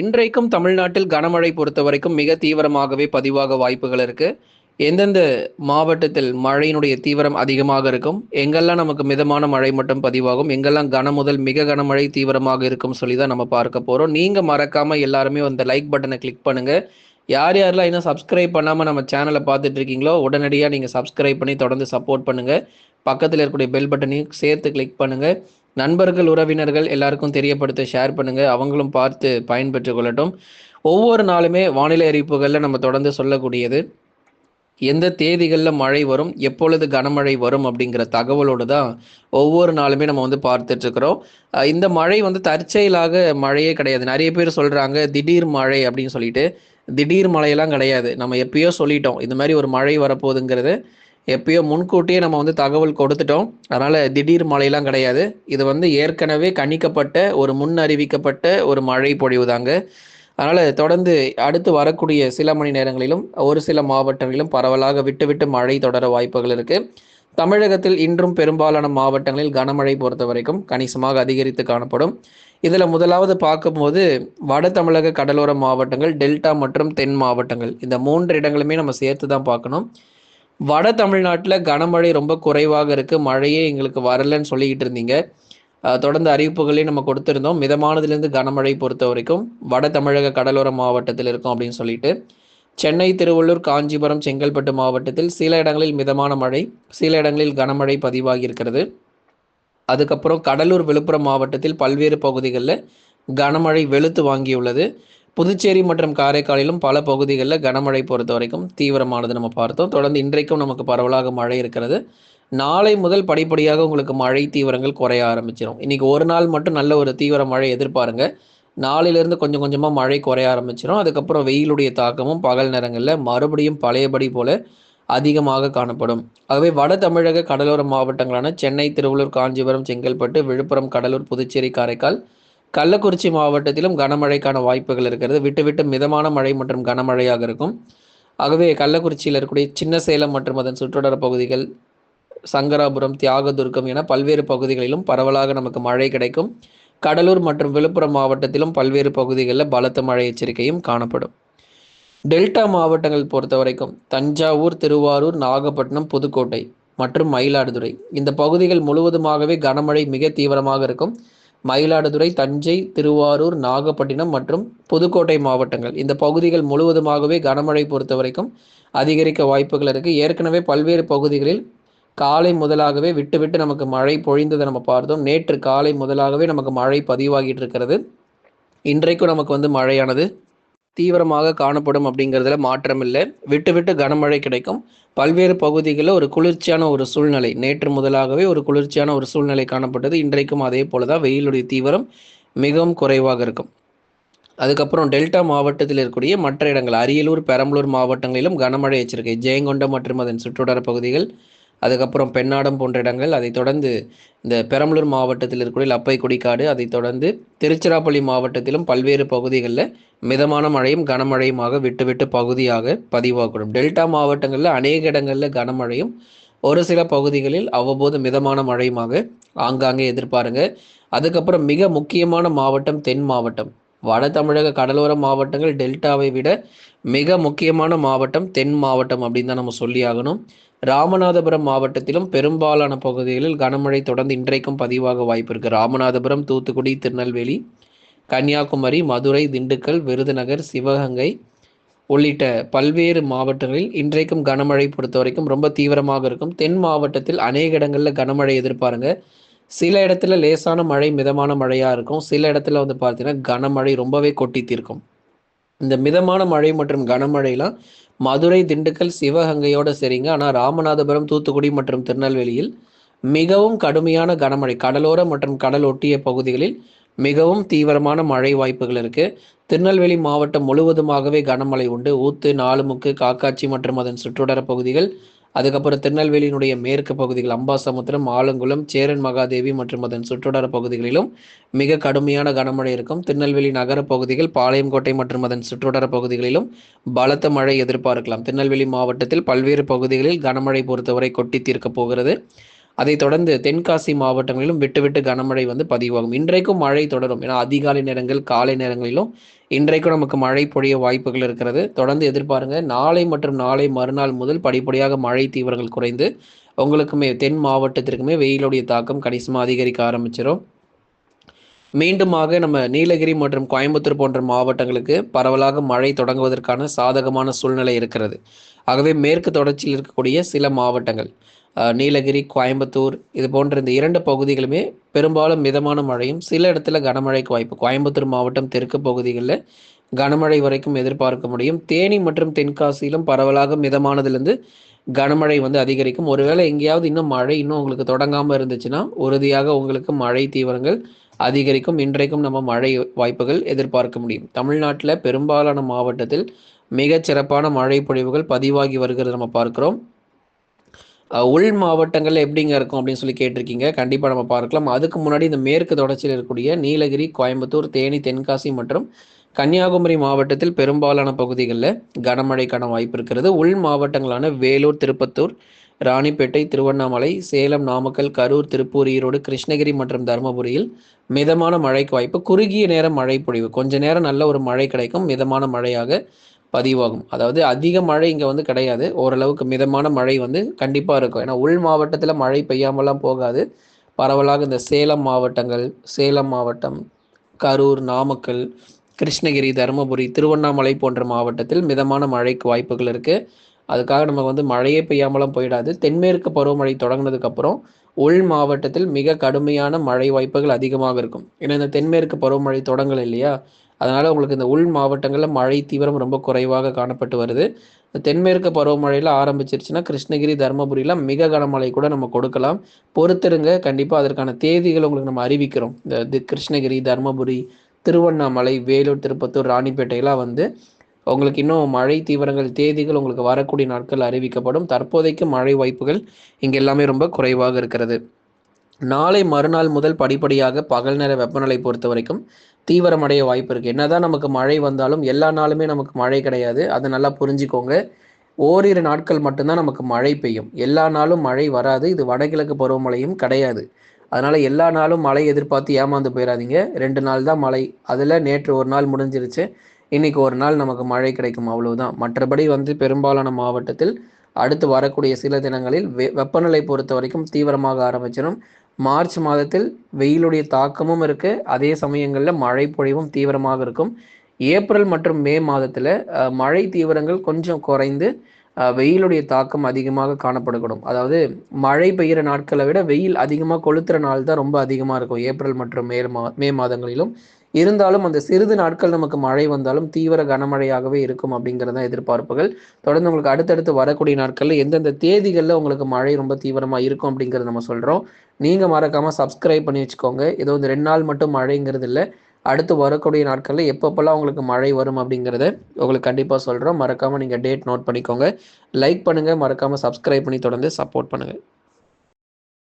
இன்றைக்கும் தமிழ்நாட்டில் கனமழை பொறுத்த வரைக்கும் மிக தீவிரமாகவே பதிவாக வாய்ப்புகள் இருக்கு. எந்தெந்த மாவட்டத்தில் மழையினுடைய தீவிரம் அதிகமாக இருக்கும்? எங்கெல்லாம் நமக்கு மிதமான மழை மட்டும் பதிவாகும்? எங்கெல்லாம் கன முதல் மிக கனமழை தீவிரமாக இருக்கும் சொல்லி தான் நம்ம பார்க்க போறோம். நீங்க மறக்காம எல்லாருமே அந்த லைக் பட்டனை கிளிக் பண்ணுங்க. யார் யாரெல்லாம் இன்னும் சப்ஸ்கிரைப் பண்ணாம நம்ம சேனலை பார்த்துட்டு இருக்கீங்களோ உடனடியாக நீங்க சப்ஸ்கிரைப் பண்ணி தொடர்ந்து சப்போர்ட் பண்ணுங்க. பக்கத்தில் இருக்கக்கூடிய பெல் பட்டனையும் சேர்த்து கிளிக் பண்ணுங்க. நண்பர்கள் உறவினர்கள் எல்லாருக்கும் தெரியப்படுத்த ஷேர் பண்ணுங்க. அவங்களும் பார்த்து பயன்பெற்று கொள்ளட்டும். ஒவ்வொரு நாளுமே வானிலை அறிவிப்புகளில் நம்ம தொடர்ந்து சொல்லக்கூடியது எந்த தேதிகளில் மழை வரும் எப்பொழுது கனமழை வரும் அப்படிங்கிற தகவலோடு தான் ஒவ்வொரு நாளுமே நம்ம வந்து பார்த்துட்ருக்குறோம் இந்த மழை வந்து தற்செயலாக மழையே கிடையாது. நிறைய பேர் சொல்கிறாங்க திடீர் மழை அப்படின்னு சொல்லிட்டு. திடீர் மழையெல்லாம் கிடையாது. நம்ம எப்பயோ சொல்லிட்டோம் இந்த மாதிரி ஒரு மழை வரப்போகுதுங்கிறது எப்பயோ முன்கூட்டியே நம்ம வந்து தகவல் கொடுத்துட்டோம். அதனால திடீர் மழையெல்லாம் கிடையாது. இது வந்து ஏற்கனவே கணிக்கப்பட்ட ஒரு முன் அறிவிக்கப்பட்ட ஒரு மழை பொழிவு தாங்க அதனால தொடர்ந்து அடுத்து வரக்கூடிய சில மணி நேரங்களிலும் ஒரு சில மாவட்டங்களிலும் பரவலாக விட்டு விட்டு மழை தொடர வாய்ப்புகள் இருக்கு. தமிழகத்தில் இன்றும் பெரும்பாலான மாவட்டங்களில் கனமழை பொறுத்த வரைக்கும் கணிசமாக அதிகரித்து காணப்படும். இதில் முதலாவது பார்க்கும்போது வட தமிழக கடலோர மாவட்டங்கள் டெல்டா மற்றும் தென் மாவட்டங்கள். இந்த மூன்று இடங்களுமே நம்ம சேர்த்து தான் பார்க்கணும். வட தமிழ்நாட்டில் கனமழை ரொம்ப குறைவாக இருக்கு. மழையே எங்களுக்கு வரலன்னு சொல்லிக்கிட்டு இருந்தீங்க. தொடர்ந்து அறிவிப்புகளையும் நம்ம கொடுத்துருந்தோம். மிதமானதுலேருந்து கனமழை பொறுத்த வரைக்கும் வட தமிழக கடலோர மாவட்டத்தில் இருக்கும் அப்படின்னு சொல்லிட்டு சென்னை திருவள்ளூர் காஞ்சிபுரம் செங்கல்பட்டு மாவட்டத்தில் சில இடங்களில் மிதமான மழை சில இடங்களில் கனமழை பதிவாகி இருக்கிறது. அதுக்கப்புறம் கடலூர் விழுப்புரம் மாவட்டத்தில் பல்வேறு பகுதிகளில் கனமழை வெளுத்து வாங்கியுள்ளது. புதுச்சேரி மற்றும் காரைக்காலிலும் பல பகுதிகளில் கனமழை பொறுத்த வரைக்கும் தீவிரமானது நம்ம பார்த்தோம். தொடர்ந்து இன்றைக்கும் நமக்கு பரவலாக மழை இருக்கிறது. நாளை முதல் படிப்படியாக உங்களுக்கு மழை தீவிரங்கள் குறைய ஆரம்பிச்சிடும் இன்னைக்கு ஒரு நாள் மட்டும் நல்ல ஒரு தீவிர மழை எதிர்பாருங்க. நாளிலிருந்து கொஞ்சம் கொஞ்சமாக மழை குறைய ஆரம்பிச்சிடும் அதுக்கப்புறம் வெயிலுடைய தாக்கமும் பகல் நேரங்களில் மறுபடியும் பழையபடி போல அதிகமாக காணப்படும். ஆகவே வட தமிழக கடலோர மாவட்டங்களான சென்னை திருவள்ளூர் காஞ்சிபுரம் செங்கல்பட்டு விழுப்புரம் கடலூர் புதுச்சேரி காரைக்கால் கள்ளக்குறிச்சி மாவட்டத்திலும் கனமழைக்கான வாய்ப்புகள் இருக்கிறது. விட்டு விட்டு மிதமான மழை மற்றும் கனமழையாக இருக்கும். ஆகவே கள்ளக்குறிச்சியில் இருக்கக்கூடிய சின்ன சேலம் மற்றும் அதன் சுற்றுடர பகுதிகள் சங்கராபுரம் தியாகதுர்க்கம் என பல்வேறு பகுதிகளிலும் பரவலாக நமக்கு மழை கிடைக்கும். கடலூர் மற்றும் விழுப்புரம் மாவட்டத்திலும் பல்வேறு பகுதிகளில் பலத்த மழை எச்சரிக்கையும் காணப்படும். டெல்டா மாவட்டங்கள் பொறுத்த வரைக்கும் தஞ்சாவூர் திருவாரூர் நாகப்பட்டினம் புதுக்கோட்டை மற்றும் மயிலாடுதுறை. இந்த பகுதிகள் முழுவதுமாகவே கனமழை மிக தீவிரமாக இருக்கும். மயிலாடுதுறை தஞ்சை திருவாரூர் நாகப்பட்டினம் மற்றும் புதுக்கோட்டை மாவட்டங்கள். இந்த பகுதிகள் முழுவதுமாகவே கனமழை பொறுத்த வரைக்கும் அதிகரிக்க வாய்ப்புகள் இருக்கு. ஏற்கனவே பல்வேறு பகுதிகளில் காலை முதலாகவே விட்டு விட்டு நமக்கு மழை பொழிந்ததை நம்ம பார்த்தோம். நேற்று காலை முதலாகவே நமக்கு மழை பதிவாகிட்டு இருக்கிறது. இன்றைக்கும் நமக்கு வந்து மழையானது தீவிரமாக காணப்படும் அப்படிங்கிறதுல மாற்றம் இல்லை. விட்டு விட்டு கனமழை கிடைக்கும். பல்வேறு பகுதிகளில் ஒரு குளிர்ச்சியான ஒரு சூழ்நிலை. நேற்று முதலாகவே ஒரு குளிர்ச்சியான ஒரு சூழ்நிலை காணப்பட்டது. இன்றைக்கும் அதே போல தான் வெயிலுடைய தீவிரம் மிகவும் குறைவாக இருக்கும். அதுக்கப்புறம் டெல்டா மாவட்டத்தில் இருக்கக்கூடிய மற்ற இடங்கள் அரியலூர் பெரம்பலூர் மாவட்டங்களிலும் கனமழை எச்சரிக்கை. ஜெயங்கொண்டம் மற்றும் அதன் சுற்றுவட்டார பகுதிகள் அதுக்கப்புறம் பெண்ணாடம் போன்ற இடங்கள் அதைத் தொடர்ந்து இந்த பெரம்பலூர் மாவட்டத்தில் இருக்கக்கூடிய லப்பை கொடிக்காடு அதைத் தொடர்ந்து திருச்சிராப்பள்ளி மாவட்டத்திலும் பல்வேறு பகுதிகளில் மிதமான மழையும் கனமழையுமாக விட்டு விட்டு பகுதியாக பதிவாகக்கூடும். டெல்டா மாவட்டங்களில் அநேக இடங்களில் கனமழையும் ஒரு சில பகுதிகளில் அவ்வப்போது மிதமான மழையுமாக ஆங்காங்கே எதிர்பாருங்க. அதுக்கப்புறம் மிக முக்கியமான மாவட்டம் தென் மாவட்டம். வட தமிழக கடலோர மாவட்டங்கள் டெல்டாவை விட மிக முக்கியமான மாவட்டம் தென் மாவட்டம் அப்படின்னு தான் நம்ம சொல்லி ஆகணும் ராமநாதபுரம் மாவட்டத்திலும் பெரும்பாலான பகுதிகளில் கனமழை தொடர்ந்து இன்றைக்கும் பதிவாக வாய்ப்பு இருக்கு. ராமநாதபுரம் தூத்துக்குடி திருநெல்வேலி கன்னியாகுமரி மதுரை திண்டுக்கல் விருதுநகர் சிவகங்கை உள்ளிட்ட பல்வேறு மாவட்டங்களில் இன்றைக்கும் கனமழை பொறுத்த வரைக்கும் ரொம்ப தீவிரமாக இருக்கும். தென் மாவட்டத்தில் அநேக இடங்களில் கனமழை எதிர்பாருங்க. சில இடத்துல லேசான மழை மிதமான மழையாக இருக்கும். சில இடத்துல வந்து பார்த்தீங்கன்னா கனமழை ரொம்பவே கொட்டி தீர்க்கும். இந்த மிதமான மழை மற்றும் கனமழைலாம் மதுரை திண்டுக்கல் சிவகங்கையோட சரிங்க. ஆனால் ராமநாதபுரம் தூத்துக்குடி மற்றும் திருநெல்வேலியில் மிகவும் கடுமையான கனமழை கடலோர மற்றும் கடல் ஒட்டிய பகுதிகளில் மிகவும் தீவிரமான மழை வாய்ப்புகள் இருக்கு. திருநெல்வேலி மாவட்டம் முழுவதுமாகவே கனமழை உண்டு. ஊத்து நாலுமுக்கு காக்காட்சி மற்றும் அதன் சுற்றுவட்டார பகுதிகள் அதுக்கப்புறம் திருநெல்வேலியினுடைய மேற்கு பகுதிகள் அம்பாசமுத்திரம் ஆலங்குளம் சேரன் மகாதேவி மற்றும் அதன் சுற்றுவட்டார பகுதிகளிலும் மிக கடுமையான கனமழை இருக்கும். திருநெல்வேலி நகர பகுதிகள் பாளையங்கோட்டை மற்றும் அதன் சுற்றுவட்டார பகுதிகளிலும் பலத்த மழை எதிர்பார்க்கலாம். திருநெல்வேலி மாவட்டத்தில் பல்வேறு பகுதிகளில் கனமழை பொறுத்தவரை கொட்டி தீர்க்கப் போகிறது. அதைத் தொடர்ந்து தென்காசி மாவட்டங்களிலும் விட்டுவிட்டு கனமழை வந்து பதிவாகும். இன்றைக்கும் மழை தொடரும். ஏன்னா அதிகாலை நேரங்கள் காலை நேரங்களிலும் இன்றைக்கும் நமக்கு மழை பொழிய வாய்ப்புகள் இருக்கிறது. தொடர்ந்து எதிர்பாருங்க. நாளை மற்றும் நாளை மறுநாள் முதல் படிப்படியாக மழை தீவிரங்கள் குறைந்து உங்களுக்குமே தென் மாவட்டத்திற்குமே வெயிலுடைய தாக்கம் கணிசமாக அதிகரிக்க ஆரம்பிச்சிடும் மீண்டுமாக நம்ம நீலகிரி மற்றும் கோயம்புத்தூர் போன்ற மாவட்டங்களுக்கு பரவலாக மழை தொடங்குவதற்கான சாதகமான சூழ்நிலை இருக்கிறது. ஆகவே மேற்கு தொடர்ச்சியில் இருக்கக்கூடிய சில மாவட்டங்கள். நீலகிரி கோயம்புத்தூர் இது போன்ற இந்த இரண்டு பகுதிகளுமே பெரும்பாலும் மிதமான மழையும் சில இடத்துல கனமழைக்கு வாய்ப்பு. கோயம்புத்தூர் மாவட்டம் தெற்கு பகுதிகளில் கனமழை வரைக்கும் எதிர்பார்க்க முடியும். தேனி மற்றும் தென்காசியிலும் பரவலாக மிதமானதுலேருந்து கனமழை வந்து அதிகரிக்கும். ஒருவேளை எங்கேயாவது இன்னும் மழை இன்னும் உங்களுக்கு தொடங்காமல் இருந்துச்சுன்னா உறுதியாக உங்களுக்கு மழை தீவிரங்கள் அதிகரிக்கும். இன்றைக்கும் நம்ம மழை வாய்ப்புகள் எதிர்பார்க்க முடியும். தமிழ்நாட்டில் பெரும்பாலான மாவட்டத்தில் மிகச் சிறப்பான மழை பொழிவுகள் பதிவாகி வருகிறது நம்ம பார்க்கிறோம். உள் மாவட்டங்கள் எப்படிங்க இருக்கும் அப்படின்னு சொல்லி கேட்டிருக்கீங்க. கண்டிப்பாக நம்ம பார்க்கலாம். அதுக்கு முன்னாடி இந்த மேற்கு தொடர்ச்சியில் இருக்கக்கூடிய நீலகிரி கோயம்புத்தூர் தேனி தென்காசி மற்றும் கன்னியாகுமரி மாவட்டத்தில் பெரும்பாலான பகுதிகளில் கனமழைக்கான வாய்ப்பு இருக்கிறது. உள் மாவட்டங்களான வேலூர் திருப்பத்தூர் ராணிப்பேட்டை திருவண்ணாமலை சேலம் நாமக்கல் கரூர் திருப்பூர் ஈரோடு கிருஷ்ணகிரி மற்றும் தருமபுரியில் மிதமான மழைக்கு வாய்ப்பு. குறுகிய நேரம் மழை பொழிவு. கொஞ்ச நேரம் நல்ல ஒரு மழை கிடைக்கும். மிதமான மழையாக பதிவாகும். அதாவது அதிக மழை இங்கே வந்து கிடையாது. ஓரளவுக்கு மிதமான மழை வந்து கண்டிப்பாக இருக்கும். ஏன்னா உள் மாவட்டத்தில் மழை பெய்யாமலாம் போகாது. பரவலாக இந்த சேலம் மாவட்டங்கள் சேலம் மாவட்டம் கரூர் நாமக்கல் கிருஷ்ணகிரி தருமபுரி திருவண்ணாமலை போன்ற மாவட்டத்தில் மிதமான மழைக்கு வாய்ப்புகள் இருக்குது அதுக்காக நம்ம வந்து மழையே பெய்யாமலாம் போயிடாது. தென்மேற்கு பருவமழை தொடங்கினதுக்கப்புறம் உள் மாவட்டத்தில் மிக கடுமையான மழை வாய்ப்புகள் அதிகமாக இருக்கும். ஏன்னா இந்த தென்மேற்கு பருவமழை தொடங்கல இல்லையா? அதனால் உங்களுக்கு இந்த உள் மாவட்டங்களில் மழை தீவிரம் ரொம்ப குறைவாக காணப்பட்டு வருது. தென்மேற்கு பருவமழையில் ஆரம்பிச்சிருச்சுன்னா கிருஷ்ணகிரி தருமபுரியில் மிக கனமழை கூட நம்ம கொடுக்கலாம். பொறுத்திருங்க. கண்டிப்பாக அதற்கான தேதிகள் உங்களுக்கு நம்ம அறிவிக்கிறோம். இந்த கிருஷ்ணகிரி தருமபுரி திருவண்ணாமலை வேலூர் திருப்பத்தூர் ராணிப்பேட்டையெல்லாம் வந்து உங்களுக்கு இன்னும் மழை தீவிரங்கள் தேதிகள் உங்களுக்கு வரக்கூடிய நாட்கள் அறிவிக்கப்படும். தற்போதைக்கு மழை வாய்ப்புகள் இங்கே எல்லாமே ரொம்ப குறைவாக இருக்கிறது. நாளை மறுநாள் முதல் படிப்படியாக பகல் நேர வெப்பநிலை பொறுத்த வரைக்கும் தீவிரமடைய வாய்ப்பு இருக்குது என்னதான் நமக்கு மழை வந்தாலும் எல்லா நாளுமே நமக்கு மழை கிடையாது. அதை நல்லா புரிஞ்சுக்கோங்க. ஓரிரு நாட்கள் மட்டும்தான் நமக்கு மழை பெய்யும். எல்லா நாளும் மழை வராது. இது வடகிழக்கு பருவமழையும் கிடையாது. அதனால் எல்லா நாளும் மழை எதிர்பார்த்து ஏமாந்து போயிடாதீங்க ரெண்டு நாள் தான் மழை. அதில் நேற்று ஒரு நாள் முடிஞ்சிருச்சு. இன்னைக்கு ஒரு நாள் நமக்கு மழை கிடைக்கும். அவ்வளவுதான். மற்றபடி வந்து பெரும்பாலான மாவட்டத்தில் அடுத்து வரக்கூடிய சில தினங்களில் வெ வெப்பநிலை பொறுத்த வரைக்கும் தீவிரமாக ஆரம்பிச்சிடும். மார்ச் மாதத்தில் வெயிலுடைய தாக்கமும் இருக்கு. அதே சமயங்களில் மழை பொழிவும் தீவிரமாக இருக்கும். ஏப்ரல் மற்றும் மே மாதத்தில் மழை தீவிரங்கள் கொஞ்சம் குறைந்து வெயிலுடைய தாக்கம் அதிகமாக காணப்படக்கூடும் அதாவது மழை பெய்கிற நாட்களை விட வெயில் அதிகமாக கொளுத்துற நாள் தான் ரொம்ப அதிகமாக இருக்கும். ஏப்ரல் மற்றும் மே மா மே மாதங்களிலும். இருந்தாலும் அந்த சிறிது நாட்கள் நமக்கு மழை வந்தாலும் தீவிர கனமழையாகவே இருக்கும் அப்படிங்கிறத எதிர்பார்ப்புகள். தொடர்ந்து உங்களுக்கு அடுத்தடுத்து வரக்கூடிய நாட்களில் எந்தெந்த தேதிகளில் உங்களுக்கு மழை ரொம்ப தீவிரமாக இருக்கும் அப்படிங்கிறத நம்ம சொல்கிறோம் நீங்கள் மறக்காமல் சப்ஸ்கிரைப் பண்ணி வச்சுக்கோங்க. ஏதோ இந்த ரெண்டு நாள் மட்டும் மழைங்கிறது இல்லை. அடுத்து வரக்கூடிய நாட்களில் எப்பப்பெல்லாம் உங்களுக்கு மழை வரும் அப்படிங்கிறத உங்களுக்கு கண்டிப்பாக சொல்கிறோம் மறக்காமல் நீங்கள் டேட் நோட் பண்ணிக்கோங்க. லைக் பண்ணுங்கள் மறக்காமல் சப்ஸ்கிரைப் பண்ணி தொடர்ந்து சப்போர்ட் பண்ணுங்கள்